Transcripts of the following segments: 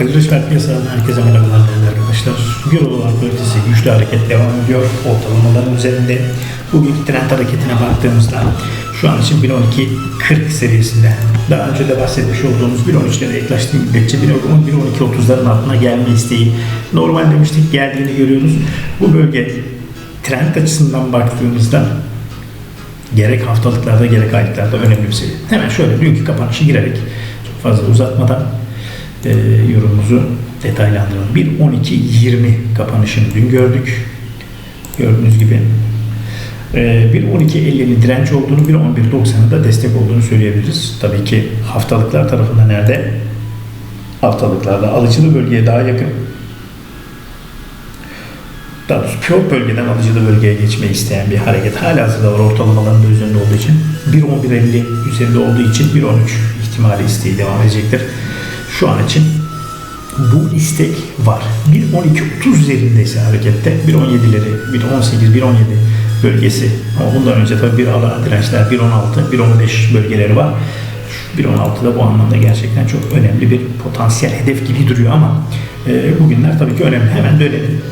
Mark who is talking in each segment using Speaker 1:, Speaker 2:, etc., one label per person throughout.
Speaker 1: Ali Reçber piyasadan herkese merhabalar değerli arkadaşlar. Euro dolar paritesi güçlü hareket devam ediyor. Ortalamaların üzerinde. Bugünkü trend hareketine baktığımızda şu an için 1.12.40 seviyesinde. Daha önce de bahsetmiş olduğumuz 1.13'lere yaklaştığı müddetçe 1.12.30'ların altına gelme isteği normal demiştik geldiğini görüyoruz. Bu bölge trend açısından baktığımızda gerek haftalıklarda gerek aylıklarda önemli bir seviye. Hemen şöyle dünkü kapanışı girerek çok fazla uzatmadan e, yorumumuzu detaylandıralım. 1.12.20 kapanışını dün gördük. Gördüğünüz gibi e, 1.12.50'nin direnç olduğunu, 1.11.90'ın da destek olduğunu söyleyebiliriz. Tabii ki haftalıklar tarafında nerede? Haftalıklarda alıcılı bölgeye daha yakın. Daha doğrusu piyot bölgeden alıcılı bölgeye geçmeyi isteyen bir hareket hala hazırda var ortalamaların da üzerinde olduğu için. 1.11.50 üzerinde olduğu için 1.13 ihtimali isteği devam edecektir. Şu an için bu istek var. 1.12.30 üzerindeyse harekette 1.17'leri, 1.18, 1.17 bölgesi ama bundan önce tabii bir ala dirençler 1.16, 1.15 bölgeleri var. 1.16'da bu anlamda gerçekten çok önemli bir potansiyel hedef gibi duruyor ama e, bugünler tabii ki önemli. Hemen dönelim.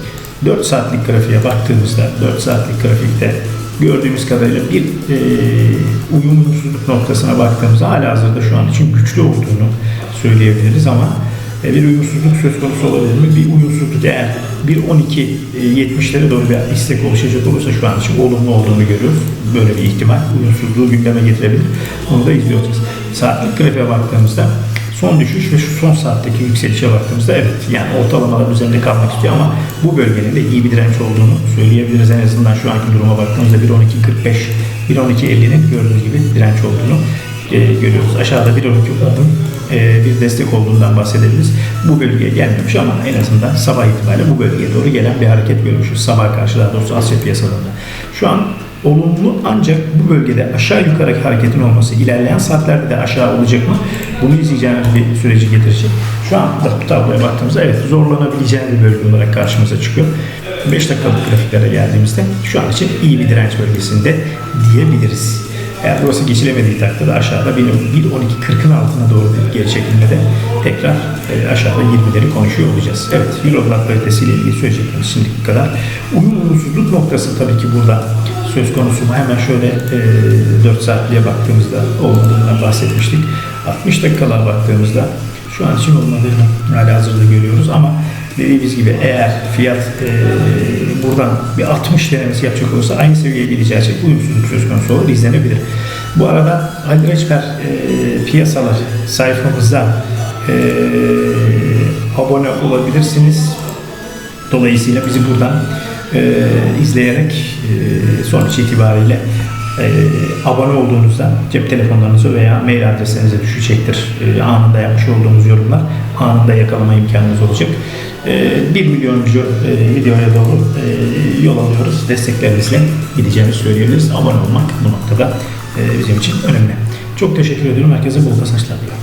Speaker 1: 4 saatlik grafiğe baktığımızda 4 saatlik grafikte gördüğümüz kadarıyla bir e, uyumsuzluk noktasına baktığımızda hala hazırda şu an için güçlü olduğunu söyleyebiliriz ama e, bir uyumsuzluk söz konusu olabilir mi? Bir uyumsuzluk eğer bir 12-70'lere doğru bir istek oluşacak olursa şu an için olumlu olduğunu görüyoruz. Böyle bir ihtimal uyumsuzluğu gündeme getirebilir. Onu da izleyeceğiz. Saatlik grafiğe baktığımızda son düşüş ve şu son saatteki yükselişe baktığımızda evet yani ortalamalar üzerinde kalmak istiyor ama bu bölgenin de iyi bir direnç olduğunu söyleyebiliriz. En azından şu anki duruma baktığımızda 1.12.45 1.12.50'nin gördüğünüz gibi direnç olduğunu e, görüyoruz. Aşağıda 1.12.10 e, bir destek olduğundan bahsedebiliriz. Bu bölgeye gelmemiş ama en azından sabah itibariyle bu bölgeye doğru gelen bir hareket görmüşüz. Sabah karşı daha doğrusu Asya piyasalarında. Şu an olumlu ancak bu bölgede aşağı yukarı hareketin olması ilerleyen saatlerde de aşağı olacak mı? Bunu izleyeceğimiz bir süreci getirecek. Şu an bu tabloya baktığımızda evet zorlanabileceği bir bölge olarak karşımıza çıkıyor. 5 dakikalık grafiklere geldiğimizde şu an için iyi bir direnç bölgesinde diyebiliriz. Eğer burası geçilemediği takdirde aşağıda 1.12.40'ın altına doğru bir geri çekilmede tekrar e, aşağıda 20'leri konuşuyor olacağız. Evet, Euro dolar paritesiyle ilgili söyleyeceklerimiz şimdilik kadar. Uyumsuzluk noktası tabii ki burada söz konusu mu? Hemen şöyle e, 4 saatliğe baktığımızda olmadığından bahsetmiştik. 60 dakikalığa baktığımızda şu an için olmadığını hala hazırda görüyoruz ama dediğimiz gibi eğer fiyat e, buradan bir 60 denemesi yapacak olursa aynı seviyeye gideceği için uyumsuzluk söz konusu olur, izlenebilir. Bu arada Ali Reçber e, piyasalar sayfamızda e, abone olabilirsiniz. Dolayısıyla bizi buradan e, izleyerek e, sonuç itibariyle e, abone olduğunuzda cep telefonlarınıza veya mail adreslerinize düşecektir. E, anında yapmış olduğumuz yorumlar anında yakalama imkanınız olacak. E, 1 milyoncu e, videoya doğru e, yol alıyoruz. Desteklerinizle gideceğimizi söyleyebiliriz. Abone olmak bu noktada e, bizim için önemli. Çok teşekkür ediyorum. Herkese bol kazançlar diliyorum.